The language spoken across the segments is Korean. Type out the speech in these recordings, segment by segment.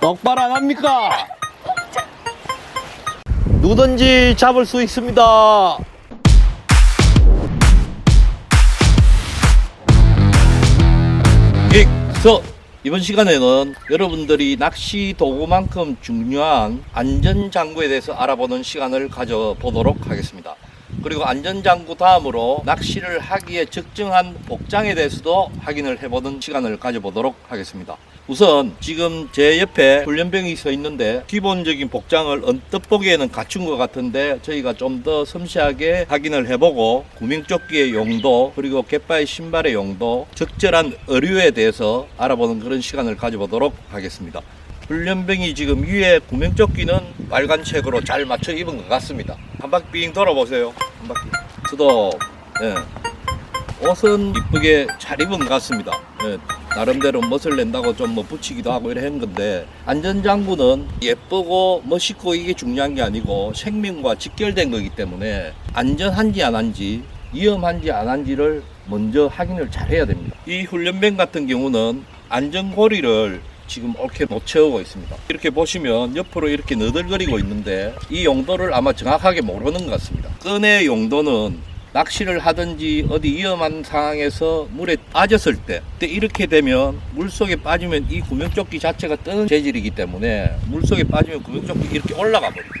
똑바로 안 합니까? 누든지 잡을 수 있습니다. 그래서 이번 시간에는 여러분들이 낚시 도구만큼 중요한 안전장구에 대해서 알아보는 시간을 가져보도록 하겠습니다. 그리고 안전장구 다음으로 낚시를 하기에 적정한 복장에 대해서도 확인을 해보는 시간을 가져보도록 하겠습니다. 우선 지금 제 옆에 훈련병이 서 있는데 기본적인 복장을 언뜻 보기에는 갖춘 것 같은데 저희가 좀 더 섬세하게 확인을 해보고 구명조끼의 용도 그리고 갯바의 신발의 용도 적절한 의류에 대해서 알아보는 그런 시간을 가져보도록 하겠습니다. 훈련병이 지금 위에 구명조끼는 빨간색으로 잘 맞춰 입은 것 같습니다. 한 바퀴 빙 돌아보세요. 한 바퀴. 스톱. 예. 옷은 이쁘게 잘 입은 것 같습니다. 예, 나름대로 멋을 낸다고 좀 뭐 붙이기도 하고 이래 한 건데 안전장구는 예쁘고 멋있고 이게 중요한 게 아니고 생명과 직결된 거기 때문에 안전한지 안 한지 위험한지 안 한지를 먼저 확인을 잘 해야 됩니다. 이 훈련병 같은 경우는 안전고리를 지금 옳게 못 채우고 있습니다. 이렇게 보시면 옆으로 이렇게 너덜거리고 있는데 이 용도를 아마 정확하게 모르는 것 같습니다. 끈의 용도는 낚시를 하든지 어디 위험한 상황에서 물에 빠졌을 때, 그때 이렇게 되면 물속에 빠지면 이 구명조끼 자체가 뜨는 재질이기 때문에 물속에 빠지면 구명조끼 이렇게 올라가 버립니다.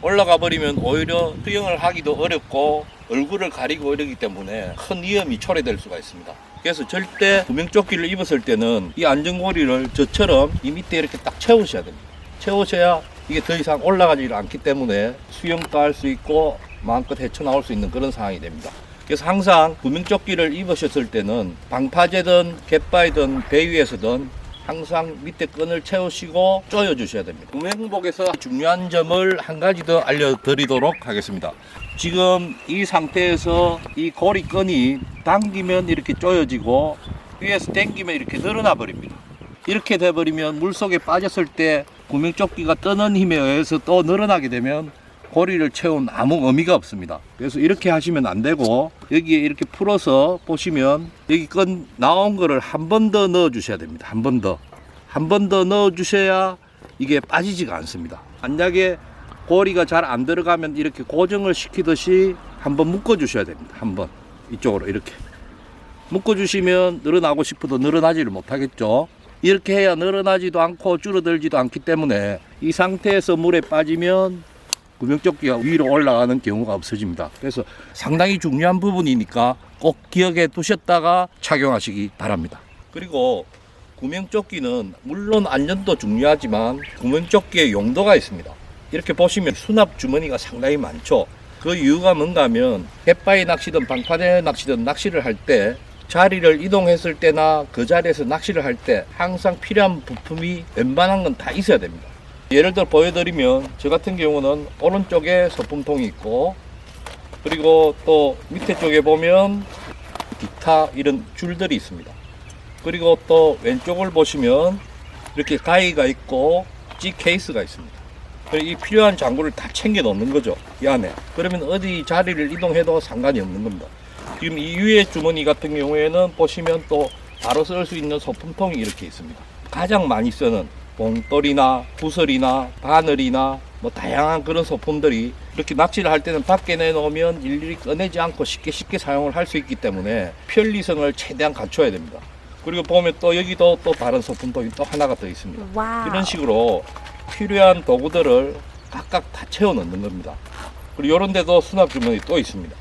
올라가 버리면 오히려 수영을 하기도 어렵고 얼굴을 가리고 이러기 때문에 큰 위험이 초래될 수가 있습니다. 그래서 절대 구명조끼를 입었을 때는 이 안전고리를 저처럼 이 밑에 이렇게 딱 채우셔야 됩니다. 채우셔야 이게 더 이상 올라가지 않기 때문에 수영도 할 수 있고 마음껏 헤쳐나올 수 있는 그런 상황이 됩니다. 그래서 항상 구명조끼를 입으셨을 때는 방파제든 갯바이든 배 위에서든 항상 밑에 끈을 채우시고 조여 주셔야 됩니다. 구명복에서 중요한 점을 한 가지 더 알려드리도록 하겠습니다. 지금 이 상태에서 이 고리끈이 당기면 이렇게 조여지고 위에서 당기면 이렇게 늘어나 버립니다. 이렇게 돼버리면 물속에 빠졌을 때 구명조끼가 뜨는 힘에 의해서 또 늘어나게 되면 고리를 채운 아무 의미가 없습니다. 그래서 이렇게 하시면 안 되고 여기에 이렇게 풀어서 보시면 여기 건 나온 거를 한 번 더 넣어 주셔야 됩니다. 한 번 더. 한 번 더 넣어 주셔야 이게 빠지지가 않습니다. 만약에 고리가 잘 안 들어가면 이렇게 고정을 시키듯이 한번 묶어 주셔야 됩니다. 한번 이쪽으로 이렇게 묶어 주시면 늘어나고 싶어도 늘어나지를 못하겠죠. 이렇게 해야 늘어나지도 않고 줄어들지도 않기 때문에 이 상태에서 물에 빠지면 구명조끼가 위로 올라가는 경우가 없어집니다. 그래서 상당히 중요한 부분이니까 꼭 기억에 두셨다가 착용하시기 바랍니다. 그리고 구명조끼는 물론 안전도 중요하지만 구명조끼의 용도가 있습니다. 이렇게 보시면 수납 주머니가 상당히 많죠. 그 이유가 뭔가 하면 갯바위 낚시든 방파제 낚시든 낚시를 할 때 자리를 이동했을 때나 그 자리에서 낚시를 할 때 항상 필요한 부품이 웬만한 건 다 있어야 됩니다. 예를 들어 보여드리면 저 같은 경우는 오른쪽에 소품통이 있고 그리고 또 밑에 쪽에 보면 기타 이런 줄들이 있습니다. 그리고 또 왼쪽을 보시면 이렇게 가위가 있고 G 케이스가 있습니다. 이 필요한 장구를 다 챙겨 놓는 거죠. 이 안에. 그러면 어디 자리를 이동해도 상관이 없는 겁니다. 지금 이 위에 주머니 같은 경우에는 보시면 또 바로 쓸 수 있는 소품통이 이렇게 있습니다. 가장 많이 쓰는 봉돌이나 구슬이나 바늘이나 뭐 다양한 그런 소품들이 이렇게 낚시를 할 때는 밖에 내놓으면 일일이 꺼내지 않고 쉽게 쉽게 사용을 할 수 있기 때문에 편리성을 최대한 갖춰야 됩니다. 그리고 보면 또 여기도 또 다른 소품통이 또 하나가 더 있습니다. 와우. 이런 식으로 필요한 도구들을 각각 다 채워 넣는 겁니다. 그리고 이런 데도 수납 주머니 또 있습니다.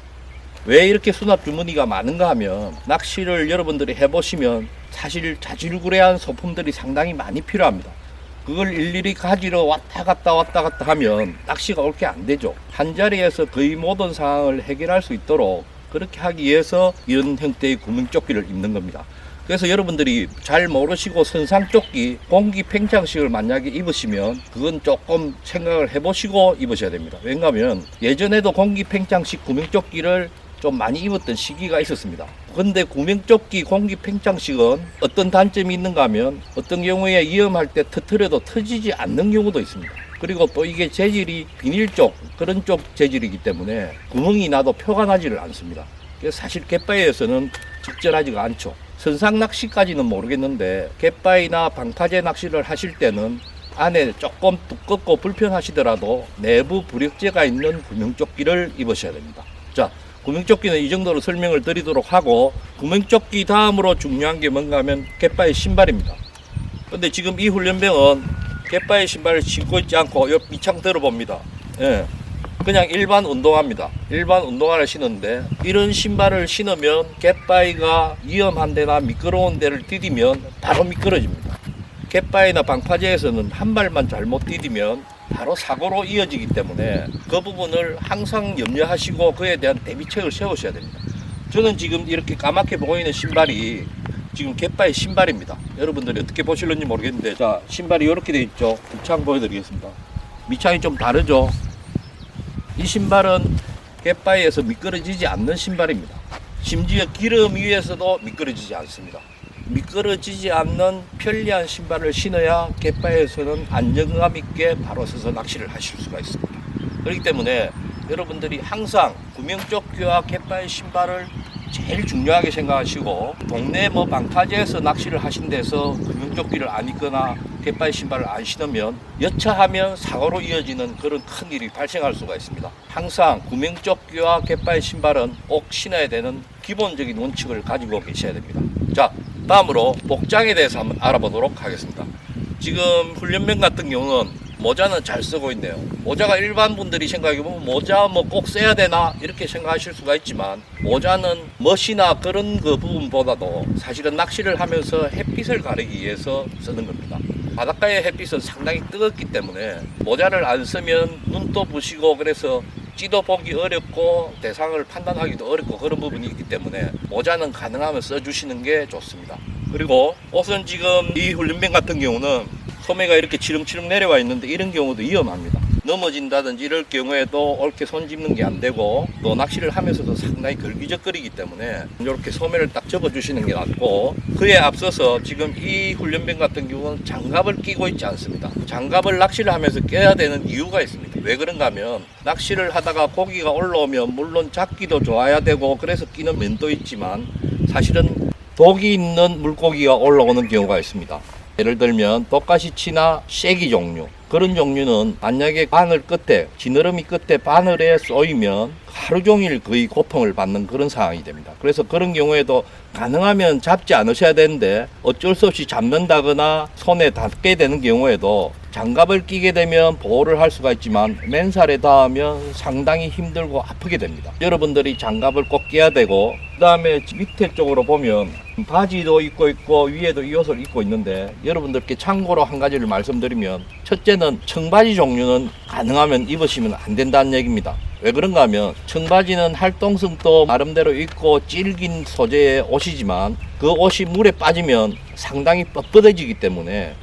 왜 이렇게 수납 주머니가 많은가 하면 낚시를 여러분들이 해보시면 사실 자질구레한 소품들이 상당히 많이 필요합니다. 그걸 일일이 가지러 왔다 갔다 왔다 갔다 하면 낚시가 옳게 안 되죠. 한 자리에서 거의 모든 상황을 해결할 수 있도록 그렇게 하기 위해서 이런 형태의 구명 조끼를 입는 겁니다. 그래서 여러분들이 잘 모르시고 선상조끼 공기 팽창식을 만약에 입으시면 그건 조금 생각을 해보시고 입으셔야 됩니다. 왜냐하면 예전에도 공기 팽창식 구명조끼를 좀 많이 입었던 시기가 있었습니다. 근데 구명조끼 공기 팽창식은 어떤 단점이 있는가 하면 어떤 경우에 위험할 때 터트려도 터지지 않는 경우도 있습니다. 그리고 또 이게 재질이 비닐 쪽 그런 쪽 재질이기 때문에 구멍이 나도 표가 나지를 않습니다. 사실 갯바위에서는 적절하지가 않죠. 선상 낚시까지는 모르겠는데 갯바위나 방파제 낚시를 하실 때는 안에 조금 두껍고 불편하시더라도 내부 부력재가 있는 구명조끼를 입으셔야 됩니다. 자, 구명조끼는 이 정도로 설명을 드리도록 하고 구명조끼 다음으로 중요한 게 뭔가 하면 갯바의 신발입니다. 근데 지금 이 훈련병은 갯바의 신발을 신고 있지 않고 옆 밑창 들어봅니다. 예. 그냥 일반 운동화입니다. 일반 운동화를 신는데 이런 신발을 신으면 갯바위가 위험한 데나 미끄러운 데를 디디면 바로 미끄러집니다. 갯바위나 방파제에서는 한 발만 잘못 디디면 바로 사고로 이어지기 때문에 그 부분을 항상 염려하시고 그에 대한 대비책을 세우셔야 됩니다. 저는 지금 이렇게 까맣게 보이는 신발이 지금 갯바의 신발입니다. 여러분들이 어떻게 보실는지 모르겠는데 자 신발이 이렇게 돼 있죠. 밑창 보여드리겠습니다. 밑창이 좀 다르죠. 이 신발은 갯바위에서 미끄러지지 않는 신발입니다. 심지어 기름 위에서도 미끄러지지 않습니다. 미끄러지지 않는 편리한 신발을 신어야 갯바위에서는 안정감 있게 바로 서서 낚시를 하실 수가 있습니다. 그렇기 때문에 여러분들이 항상 구명조끼와 갯바위 신발을 제일 중요하게 생각하시고 동네 뭐 방파제에서 낚시를 하신 데서 구명조끼를 안 입거나 갯바위 신발을 안 신으면 여차하면 사고로 이어지는 그런 큰 일이 발생할 수가 있습니다. 항상 구명조끼와 갯바위 신발은 꼭 신어야 되는 기본적인 원칙을 가지고 계셔야 됩니다. 자, 다음으로 복장에 대해서 한번 알아보도록 하겠습니다. 지금 훈련병 같은 경우는 모자는 잘 쓰고 있네요. 모자가 일반 분들이 생각해 보면 모자 뭐 꼭 써야 되나 이렇게 생각하실 수가 있지만 모자는 멋이나 그런 그 부분보다도 사실은 낚시를 하면서 햇빛을 가리기 위해서 쓰는 겁니다. 바닷가의 햇빛은 상당히 뜨겁기 때문에 모자를 안 쓰면 눈도 부시고 그래서 찌도 보기 어렵고 대상을 판단하기도 어렵고 그런 부분이 있기 때문에 모자는 가능하면 써주시는 게 좋습니다. 그리고 옷은 지금 이 훈련병 같은 경우는 소매가 이렇게 치렁치렁 내려와 있는데 이런 경우도 위험합니다. 넘어진다든지 이럴 경우에도 옳게 손 짚는 게 안 되고 또 낚시를 하면서도 상당히 걸기적거리기 때문에 이렇게 소매를 딱 접어주시는 게 낫고 그에 앞서서 지금 이 훈련병 같은 경우는 장갑을 끼고 있지 않습니다. 장갑을 낚시를 하면서 껴야 되는 이유가 있습니다. 왜 그런가 하면 낚시를 하다가 고기가 올라오면 물론 잡기도 좋아야 되고 그래서 끼는 면도 있지만 사실은 독이 있는 물고기가 올라오는 경우가 있습니다. 예를 들면 독가시치나 쐐기 종류. 그런 종류는 만약에 바늘 끝에 지느러미 끝에 바늘에 쏘이면 하루 종일 거의 고통을 받는 그런 상황이 됩니다. 그래서 그런 경우에도 가능하면 잡지 않으셔야 되는데 어쩔 수 없이 잡는다거나 손에 닿게 되는 경우에도 장갑을 끼게 되면 보호를 할 수가 있지만 맨살에 닿으면 상당히 힘들고 아프게 됩니다. 여러분들이 장갑을 꼭 끼야 되고 그 다음에 밑에 쪽으로 보면 바지도 입고 있고 위에도 이 옷을 입고 있는데 여러분들께 참고로 한 가지를 말씀드리면 첫째는 청바지 종류는 가능하면 입으시면 안 된다는 얘기입니다. 왜 그런가 하면 청바지는 활동성도 나름대로 있고 질긴 소재의 옷이지만 그 옷이 물에 빠지면 상당히 뻣뻣해지기 때문에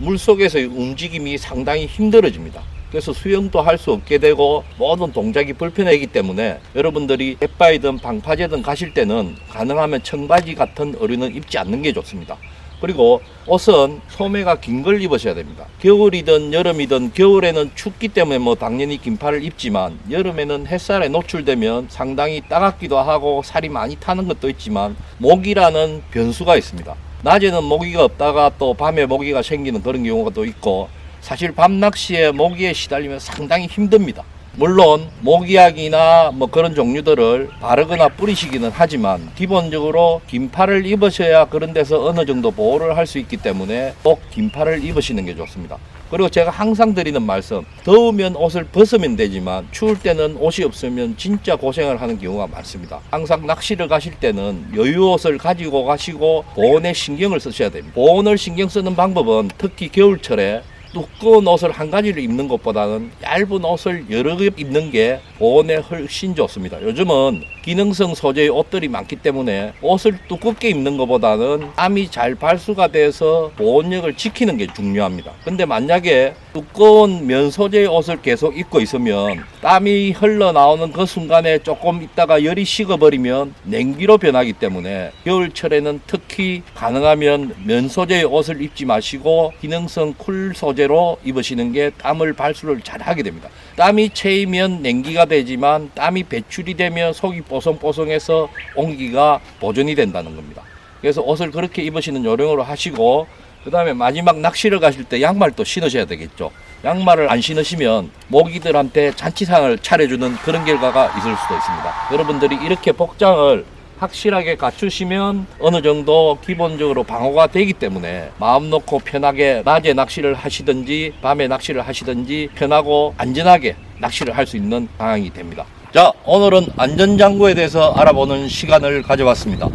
물 속에서의 움직임이 상당히 힘들어집니다. 그래서 수영도 할 수 없게 되고 모든 동작이 불편하기 때문에 여러분들이 갯바위든 방파제든 가실 때는 가능하면 청바지 같은 어류는 입지 않는 게 좋습니다. 그리고 옷은 소매가 긴 걸 입으셔야 됩니다. 겨울이든 여름이든 겨울에는 춥기 때문에 뭐 당연히 긴팔을 입지만 여름에는 햇살에 노출되면 상당히 따갑기도 하고 살이 많이 타는 것도 있지만 모기라는 변수가 있습니다. 낮에는 모기가 없다가 또 밤에 모기가 생기는 그런 경우가 또 있고 사실 밤 낚시에 모기에 시달리면 상당히 힘듭니다. 물론 모기약이나 뭐 그런 종류들을 바르거나 뿌리시기는 하지만 기본적으로 긴팔을 입으셔야 그런 데서 어느 정도 보호를 할 수 있기 때문에 꼭 긴팔을 입으시는 게 좋습니다. 그리고 제가 항상 드리는 말씀 더우면 옷을 벗으면 되지만 추울 때는 옷이 없으면 진짜 고생을 하는 경우가 많습니다. 항상 낚시를 가실 때는 여유 옷을 가지고 가시고 보온에 신경을 쓰셔야 됩니다. 보온을 신경 쓰는 방법은 특히 겨울철에 두꺼운 옷을 한 가지를 입는 것보다는 얇은 옷을 여러 개 입는 게 보온에 훨씬 좋습니다. 요즘은 기능성 소재의 옷들이 많기 때문에 옷을 두껍게 입는 것보다는 땀이 잘 발수가 돼서 보온력을 지키는 게 중요합니다. 근데 만약에 두꺼운 면 소재의 옷을 계속 입고 있으면 땀이 흘러나오는 그 순간에 조금 있다가 열이 식어버리면 냉기로 변하기 때문에 겨울철에는 특히 가능하면 면 소재의 옷을 입지 마시고 기능성 쿨 소재로 입으시는 게 땀을 발수를 잘 하게 됩니다. 땀이 채이면 냉기가 되지만 땀이 배출이 되면 속이 뽀송뽀송해서 온기가 보존이 된다는 겁니다. 그래서 옷을 그렇게 입으시는 요령으로 하시고 그 다음에 마지막 낚시를 가실 때 양말도 신으셔야 되겠죠. 양말을 안 신으시면 모기들한테 잔치상을 차려주는 그런 결과가 있을 수도 있습니다. 여러분들이 이렇게 복장을 확실하게 갖추시면 어느 정도 기본적으로 방어가 되기 때문에 마음 놓고 편하게 낮에 낚시를 하시든지 밤에 낚시를 하시든지 편하고 안전하게 낚시를 할 수 있는 상황이 됩니다. 자, 오늘은 안전장구에 대해서 알아보는 시간을 가져봤습니다.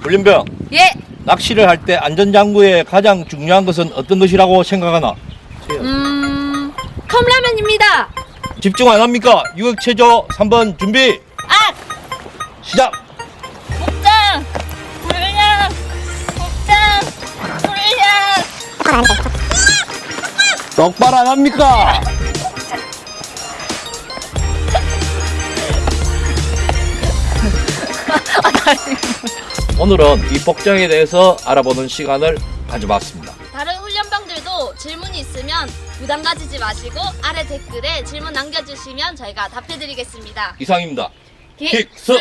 불림병, 예. 낚시를 할 때 안전장구의 가장 중요한 것은 어떤 것이라고 생각하나? 음, 컵라면입니다. 집중 안 합니까? 유격체조 3번 준비, 아, 시작! 복장, 불량, 복장, 불량. 똑바로 안 합니까? 오늘은 이 복장에 대해서 알아보는 시간을 가져봤습니다. 다른 훈련병들도 질문이 있으면 부담 가지지 마시고 아래 댓글에 질문 남겨주시면 저희가 답해드리겠습니다. 이상입니다. 킥스!